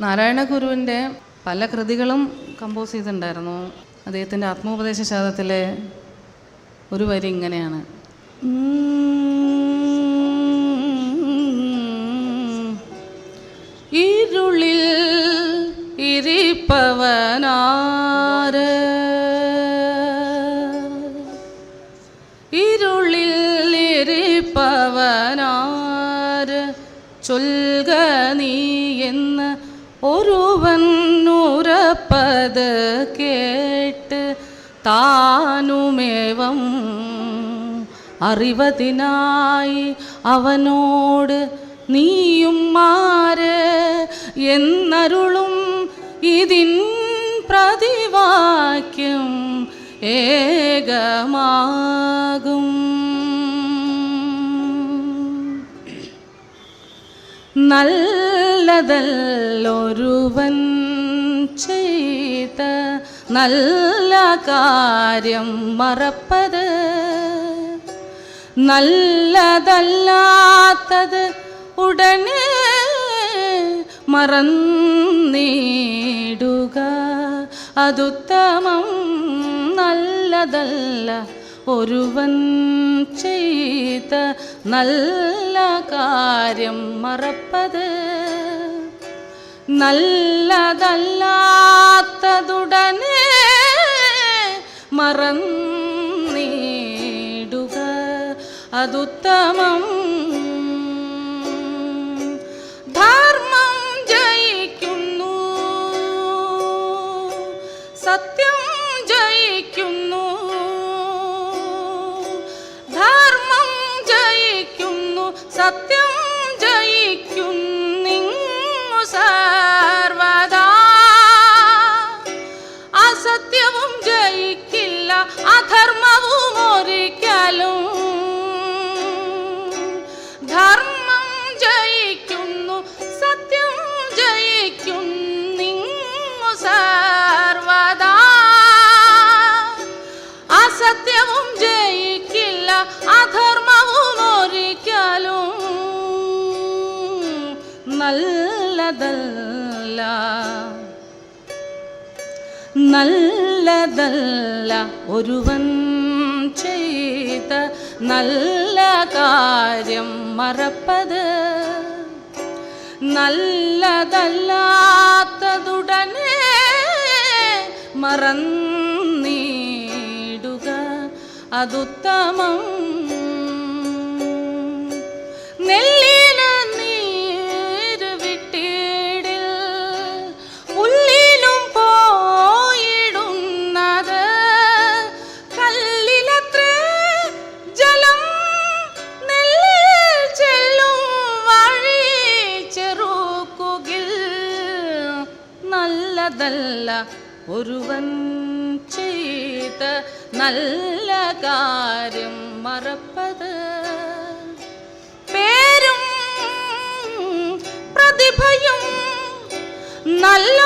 നാരായണ ഗുരുവിന്റെ പല കൃതികളും കമ്പോസ് ചെയ്തിട്ടുണ്ടായിരുന്നു. അദ്ദേഹത്തിന്റെ ആത്മോപദേശ ശാതത്തിലെ ഒരു വരി ഇങ്ങനെയാണ്. ഇരുളിൽ ഇരിപ്പവനാര്? ഇരുളിൽ ഇരിപ്പവനാര്? ചൊൽക നീ എന്ന് ഒരുവൻ ഉറപ്പത് കേട്ട് താനുമേവം അറിവതിനായി അവനോട് നീയും മാര് എന്നരുളും ഇതിൻ പ്രതിവാക്യം ഏകമാകും. നല്ലതല്ലൊരുവൻ ചെയ്ത നല്ല കാര്യം മറപ്പത്. നല്ലതല്ലാത്തത് ഉടനെ മറന്നിടുക. അതുത്തമം നല്ലതല്ല ഒരുവൻ ചെയ്ത നല്ല കാര്യം മറപ്പത്. നല്ലതല്ലാത്തതുടനെ മറന്നേടുക. അതുത്തമം ധർമ്മം ജയിക്കുന്നു. സത്യം അസത്യവും ജയിക്കില്ല അധർമ്മവും ഒരിക്കലും. ധർമ്മം ജയിക്കുന്നു സത്യം ജയിക്കുന്നു സർവദാ. അസത്യവും ജയിക്കില്ല അധർമ്മവും ഒരിക്കലും. നല്ലതല്ല. നല്ലതല്ല ഒരുവൻ ചെയ്ത നല്ല കാര്യം മറപ്പത്. നല്ലതല്ലാത്തതുടനെ മറന്നീടുക. അതുത്തമം നല്ലതല്ല ഒരുവൻ ചെയ്ത നല്ല കാര്യം മറപ്പത്. പേരും പ്രതിഭയും നല്ലോരാരുമേ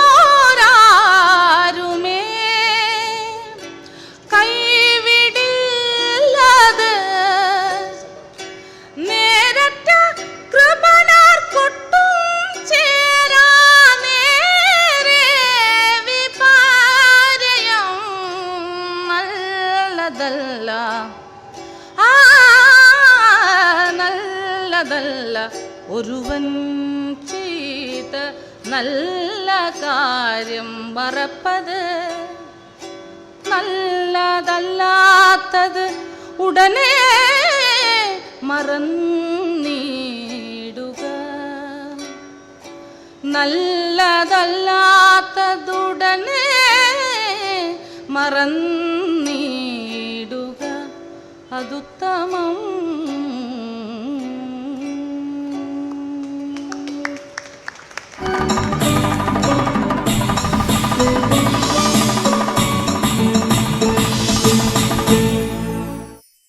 നല്ലതല്ല. ഒരുവൻ ചെയ്ത നല്ല കാര്യം മറപ്പത്. നല്ലതല്ലാത്തത് ഉടനെ മറന്നിടുക. നല്ലതല്ലാത്തതുടനെ മറന്നിടുക. അതുത്തമം